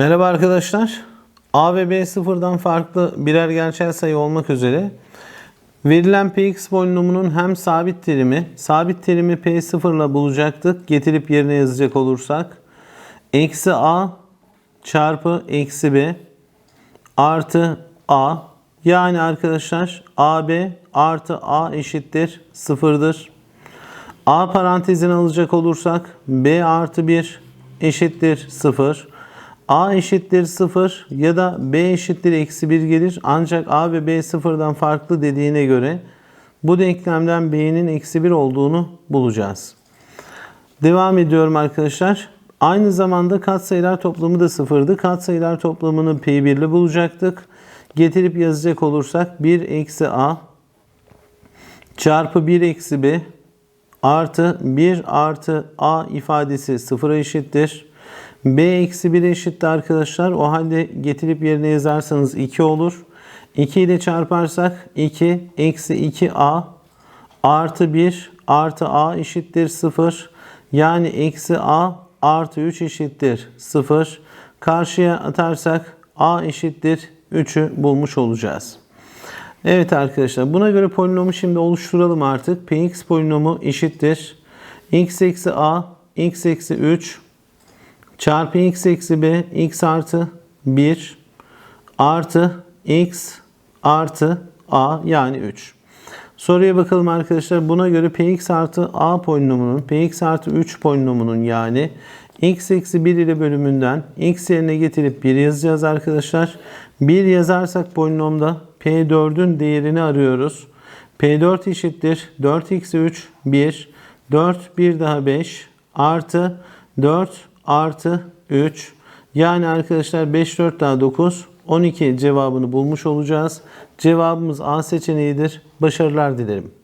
Merhaba arkadaşlar. A ve B sıfırdan farklı birer gerçel sayı olmak üzere verilen px polinomunun hem sabit terimi, sabit terimi p0 ile bulacaktık. Getirip yerine yazacak olursak eksi a çarpı eksi b artı a yani arkadaşlar ab artı a eşittir sıfırdır. A parantezine alacak olursak B artı 1 eşittir 0. A eşittir 0 ya da B eşittir eksi 1 gelir. Ancak A ve B sıfırdan farklı dediğine göre bu denklemden B'nin eksi 1 olduğunu bulacağız. Devam ediyorum arkadaşlar. Aynı zamanda katsayılar toplamı da sıfırdı. Katsayılar toplamını P1 ile bulacaktık. Getirip yazacak olursak 1 eksi A çarpı 1 eksi B artı 1 artı a ifadesi sıfıra eşittir. B eksi 1 eşittir arkadaşlar. O halde getirip yerine yazarsanız 2 olur. 2 ile çarparsak 2 eksi 2a artı 1 artı a eşittir 0. Yani eksi a artı 3 eşittir 0. Karşıya atarsak a eşittir 3'ü bulmuş olacağız. Evet arkadaşlar buna göre polinomu şimdi oluşturalım artık. Px polinomu eşittir. x eksi a, x eksi 3 çarpı x eksi b, x artı 1 artı x artı a yani 3. Soruya bakalım arkadaşlar. Buna göre px artı a polinomunun, px artı 3 polinomunun yani x eksi 1 ile bölümünden x yerine getirip 1 yazacağız arkadaşlar. 1 yazarsak polinomda P4'ün değerini arıyoruz. P4 eşittir 4x 3 1 4 1 daha 5 artı 4 artı 3 yani arkadaşlar 5 4 daha 9 12 cevabını bulmuş olacağız. Cevabımız A seçeneğidir. Başarılar dilerim.